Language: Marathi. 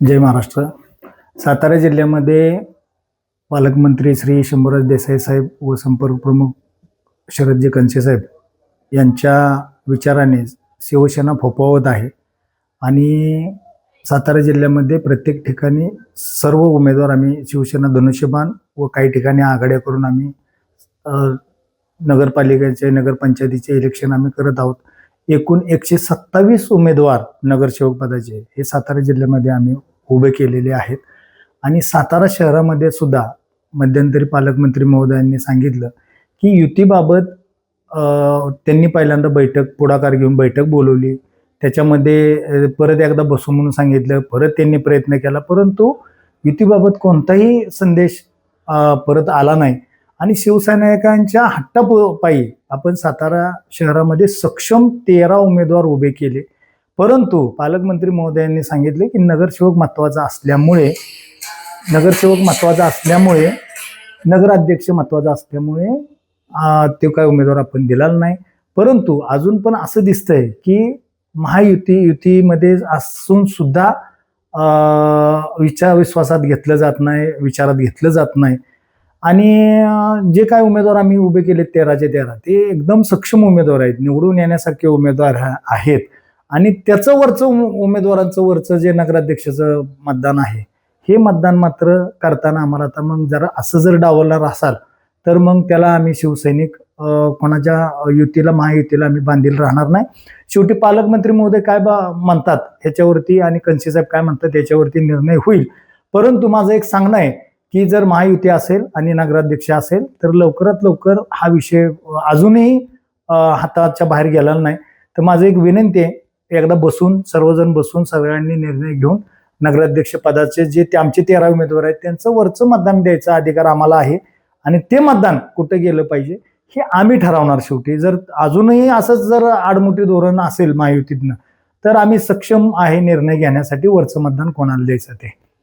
जय महाराष्ट्र. सातारा जिल्ह्यामध्ये पालकमंत्री श्री शंभूराज देसाई साहेब व संपर्क प्रमुख शरदजी कंसे साहेब यांच्या विचाराने शिवसेना फोफावत आहे आणि सातारा जिल्ह्यामध्ये प्रत्येक ठिकाणी सर्व उमेदवार आम्ही शिवसेना धनुष्यबाण व काही ठिकाणी आघाड्या करून आम्ही नगरपालिकेचे नगरपंचायतीचे इलेक्शन आम्ही करत आहोत. एकूण एकशे सत्तावीस उमेदवार नगरसेवक पदाचे हे सातारा जिल्ह्यामध्ये आम्ही उभे केलेले आहेत. आणि सातारा शहरामध्ये सुद्धा मध्यंतरी पालकमंत्री महोदयांनी सांगितलं की युतीबाबत त्यांनी पहिल्यांदा बैठक पुढाकार घेऊन बैठक बोलवली. त्याच्यामध्ये परत एकदा बसू म्हणून सांगितलं. परत त्यांनी प्रयत्न केला. परंतु युतीबाबत कोणताही संदेश परत आला नाही. आणि शिवसैनिकांच्या हट्टापायी आपण सातारा शहरामध्ये सक्षम तेरा उमेदवार उभे केले. परंतु पालकमंत्री महोदयांनी सांगितले की नगरसेवक महत्त्वाचा असल्यामुळे नगरसेवक महत्त्वाचा असल्यामुळे नगराध्यक्ष महत्त्वाचा असल्यामुळे ते काय उमेदवार आपण दिलेला नाही. परंतु अजून पण असं दिसतंय की महायुती युतीमध्ये असून सुद्धा विचार विश्वासात घेतलं जात नाही विचारात घेतलं जात नाही. आणि जे काय उमेदवार आम्ही उभे केले तेराचे तेरा ते एकदम सक्षम उमेदवार आहेत निवडून येण्यासारखे उमेदवार आहेत. आणि त्याचं वरचं उम- उमेदवारांचं वरचं जे नगराध्यक्षाचं मतदान आहे हे मतदान मात्र करताना आम्हाला आता मग जरा असं जर डावलणार असाल तर मग त्याला आम्ही शिवसैनिक कोणाच्या युतीला महायुतीला आम्ही बांधील राहणार नाही. शेवटी पालकमंत्री महोदय काय बा म्हणतात ह्याच्यावरती आणि कंचे साहेब काय म्हणतात त्याच्यावरती निर्णय होईल. परंतु माझं एक सांगणं आहे की जर महायुती असेल आणि नगराध्यक्ष असेल तर लवकरात लवकर हा विषय अजूनही हाताच्या बाहेर गेलेला नाही. तर माझं एक विनंती आहे एकदा बसून सर्वजण बसून सगळ्यांनी निर्णय घेऊन नगराध्यक्ष पदाचे जे ते आमचे तेरा उमेदवार आहेत त्यांचं वरचं मतदान द्यायचा अधिकार आम्हाला आहे. आणि ते मतदान कुठं गेलं पाहिजे हे आम्ही ठरवणार शेवटी. जर अजूनही असंच जर आडमोठी धोरण असेल महायुतीतनं तर आम्ही सक्षम आहे निर्णय घेण्यासाठी वरचं मतदान कोणाला द्यायचं ते.